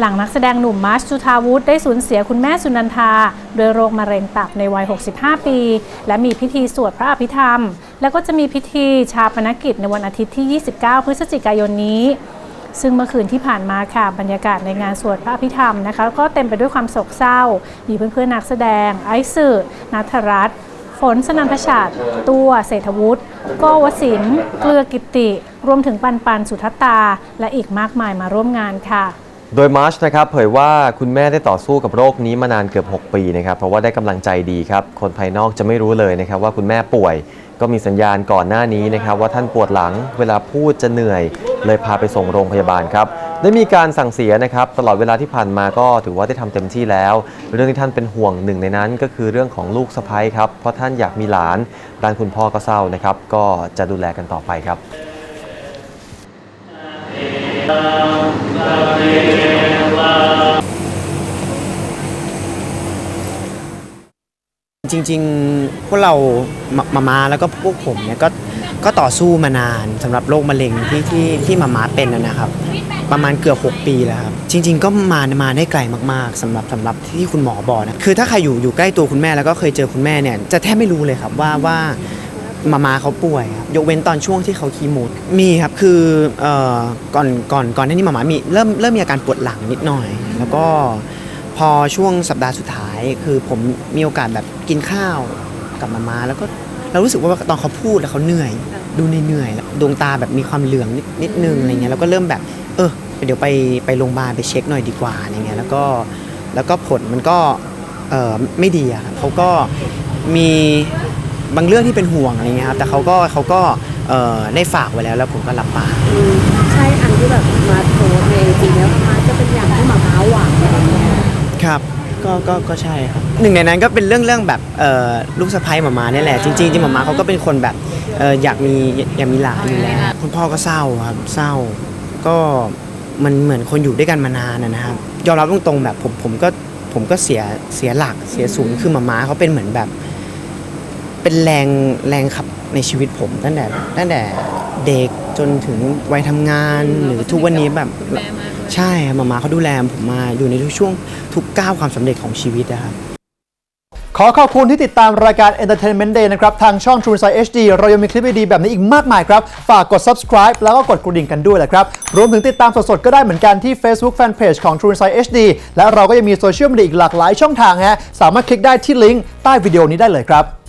หลังนักแสดงหนุ่มมาร์ชจุธาวุฒิได้สูญเสียคุณแม่สุนันทาโดยโรคมะเร็งตับในวัย 65 ปี และมีพิธีสวดพระอภิธรรม แล้วก็จะมีพิธีชาปนกิจในวันอาทิตย์ที่ 29 พฤศจิกายนนี้ ซึ่งเมื่อคืนที่ผ่านมาค่ะบรรยากาศในงานสวดพระอภิธรรมนะคะก็เต็มไปด้วยความโศกเศร้า มีเพื่อนๆนักแสดง ไอซ์สื่อนัทรัตน์ฝนสนันทชาติตัวเศรษฐวุฒิโกวสินเกลือกิตติรวมถึงปันปันสุทัตตา และอีกมากมายมาร่วมงานค่ะ โดยมาร์ชนะครับเผยว่าคุณแม่ได้ต่อสู้กับโรคนี้มานานเกือบ 6 ปีนะครับเพราะว่าได้กำลังใจดีครับ คนภายนอกจะไม่รู้เลยนะครับว่าคุณแม่ป่วย ก็มีสัญญาณก่อนหน้านี้นะครับว่าท่านปวดหลังเวลาพูดจะเหนื่อย เลยพาไปส่งโรงพยาบาลครับได้มีการสั่งเสียนะครับตลอดเวลาที่ผ่านมาก็ถือว่าได้ทำเต็มที่แล้ว เรื่องที่ท่านเป็นห่วงหนึ่งในนั้น ก็คือเรื่องของลูกสะใภ้ครับเพราะท่านอยากมีหลานด้านคุณพ่อก็เศร้านะครับก็จะดูแลกันต่อไปครับ จริงๆ พวกเรามามามาแล้วก็พวกผมเนี่ยก็ก็ต่อสู้มานานสำหรับโรคมะเร็งที่ที่ที่มามาเป็นนะนะครับ ประมาณเกือบ 6 ปีแล้วครับจริง ๆ ก็มามาได้ไกลมากๆสำหรับสำหรับที่คุณหมอบอกนะคือถ้าใครอยู่อยู่ใกล้ตัวคุณแม่แล้วก็เคยเจอคุณแม่เนี่ยจะแทบไม่รู้เลยครับว่าว่ามามาเขาป่วยครับยกเว้นตอนช่วงที่เขาคีโมมีครับคือเอ่อก่อนก่อนก่อนหน้านี้มามามีเริ่มเริ่มมีอาการปวดหลังนิดหน่อย แล้วก็พอช่วงสัปดาห์สุดท้าย คือผมมีโอกาสแบบกินข้าวกับมาม่าแล้วก็เรารู้สึกว่าตอนเขาพูดแล้วเขาเหนื่อย ดูเหนื่อยดวงตาแบบมีความเหลืองนิดนึงอะไรเงี้ยแล้วก็เริ่มแบบ เออเดี๋ยวไปไปโรงพยาบาลไปเช็คหน่อยดีกว่าอะไรเงี้ยแล้วก็แล้วก็ผลมันก็เออไม่ดีอะครับเขาก็มีบางเรื่องที่เป็นห่วงอะไรเงี้ยครับแต่เขาก็เขาก็เออได้ฝากไว้แล้วแล้วผมก็รับปากใช่อันที่แบบมา ก็ก็ก็ใช่ครับหนึ่งในนั้นก็เป็นเรื่องเรื่องแบบเอ่อลูกสะใภ้หมามาเนี่ยแหละจริงๆจริงหมามาเขาก็เป็นคนแบบเอ่ออยากมีอยากมีหลานอยู่แล้วคุณพ่อก็เศร้าครับเศร้า ก็มันเหมือนคนอยู่ด้วยกันมานานนะนะครับยอมรับตรงๆแบบผมผมก็ผมก็เสียเสียหลักเสียศูนย์คือหมามาเขาเป็นเหมือนแบบ เป็นแรงแรงขับในชีวิตผมตั้งแต่ตั้งแต่เด็กจนถึงวัยทำงานหรือทุกวันนี้แบบ ใช่ครับมามาเขาดูแลผมมาอยู่ในทุกช่วงทุกก้าวความสำเร็จของชีวิตนะครับ ขอขอบคุณที่ติดตามรายการ Entertainment Day นะครับ ทางช่อง True Insight HD เรายังมีคลิปดีๆแบบนี้อีกมากมายครับ ฝากกด subscribe แล้วก็กดกระดิ่งกันด้วยแหละครับ รวมถึงติดตามสดๆ ก็ได้เหมือนกันที่ Facebook Fanpage ของ True Insight HD และเราก็ยังมีโซเชียลมีเดียอีกหลากหลายช่องทางฮะสามารถคลิกได้ที่ลิงก์ใต้วิดีโอนี้ได้เลยครับ